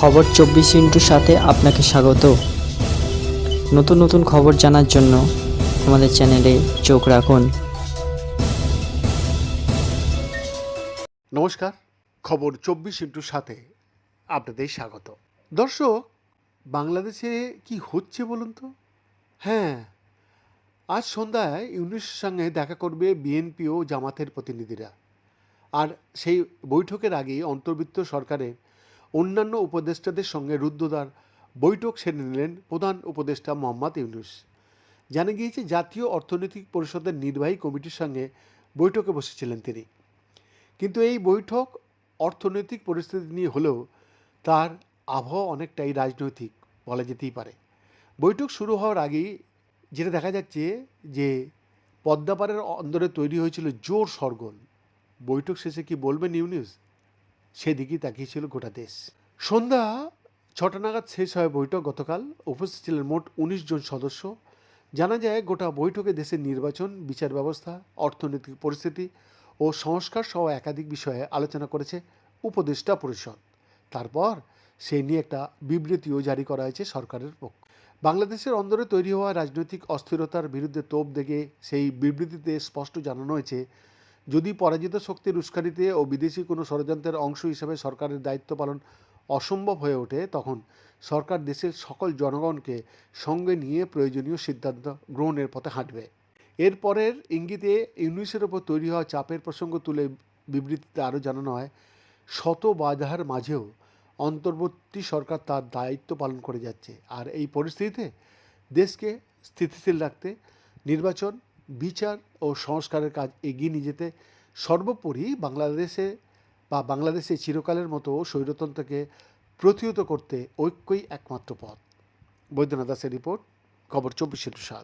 খবর চব্বিশ ইন্টুর সাথে আপনাকে স্বাগত। নতুন নতুন খবর জানার জন্য আমাদের চ্যানেলে চোখ রাখুন। নমস্কার, খবর চব্বিশ ইন্টুর সাথে আপনাদের স্বাগত। দর্শক, বাংলাদেশে কি হচ্ছে বলুন তো? হ্যাঁ আজ সন্ধ্যায় ইউনিসের সঙ্গে দেখা করবে বিএনপি ও জামাতের প্রতিনিধিরা। আর সেই বৈঠকের আগেই অন্তর্বৃত্ত সরকারের অন্যান্য উপদেষ্টাদের সঙ্গে রুদ্ধদ্বার বৈঠক সেরে নিলেন প্রধান উপদেষ্টা মোহাম্মদ ইউনুস। জানা গিয়েছে, জাতীয় অর্থনৈতিক পরিষদের নির্বাহী কমিটির সঙ্গে বৈঠকে বসেছিলেন তিনি। কিন্তু এই বৈঠক অর্থনৈতিক পরিস্থিতি নিয়ে হলেও তার আবহাওয়া অনেকটাই রাজনৈতিক বলা যেতেই পারে। বৈঠক শুরু হওয়ার আগেই যেটা দেখা যাচ্ছে যে পদ্মাপাড়ের অন্দরে তৈরি হয়েছিল জোর সরগোল। বৈঠক শেষে কি বলবেন ইউনিউজ সেদিকেই তাকিয়েছিল গোটা দেশ। সন্ধ্যা ছটা নাগাদ শেষ হয় বৈঠক গতকাল। উপস্থিত ছিলেন মোট উনিশ জন সদস্য। জানা যায়, গোটা বৈঠকে দেশের নির্বাচন, বিচার ব্যবস্থা, অর্থনৈতিক পরিস্থিতি ও সংস্কার সহ একাধিক বিষয়ে আলোচনা করেছে উপদেষ্টা পরিষদ। তারপর সেই নিয়ে একটা বিবৃতিও জারি করা হয়েছে সরকারের পক্ষ। বাংলাদেশের অন্দরে তৈরি হওয়া রাজনৈতিক অস্থিরতার বিরুদ্ধে তোপ দেখে সেই বিবৃতিতে স্পষ্ট জানানো হয়েছে যদি পরাজিত শক্তির উস্কানিতে ও বিদেশি কোনো ষড়যন্ত্রের অংশ হিসেবে সরকারের দায়িত্ব পালন অসম্ভব হয়ে ওঠে, তখন সরকার দেশের সকল জনগণকে সঙ্গে নিয়ে প্রয়োজনীয় সিদ্ধান্ত গ্রহণের পথে হাঁটবে। এরপরের ইঙ্গিতে ইউনিসের ওপর তৈরি হওয়া চাপের প্রসঙ্গ তুলে বিবৃতিতে আরও জানানো হয়, শত বাধার মাঝেও অন্তর্বর্তী সরকার তার দায়িত্ব পালন করে যাচ্ছে। আর এই পরিস্থিতিতে দেশকে স্থিতিশীল রাখতে নির্বাচন বিচার ও সংস্কারের কাজ এগিয়ে নিয়ে যেতে সর্বোপরি বাংলাদেশে বা বাংলাদেশে চিরকালের মতো স্বৈরতন্ত্রকে প্রতিহত করতে ঐক্যই একমাত্র পথ। বৈদ্যনাথ দাসের রিপোর্ট, খবর চব্বিশে সাত।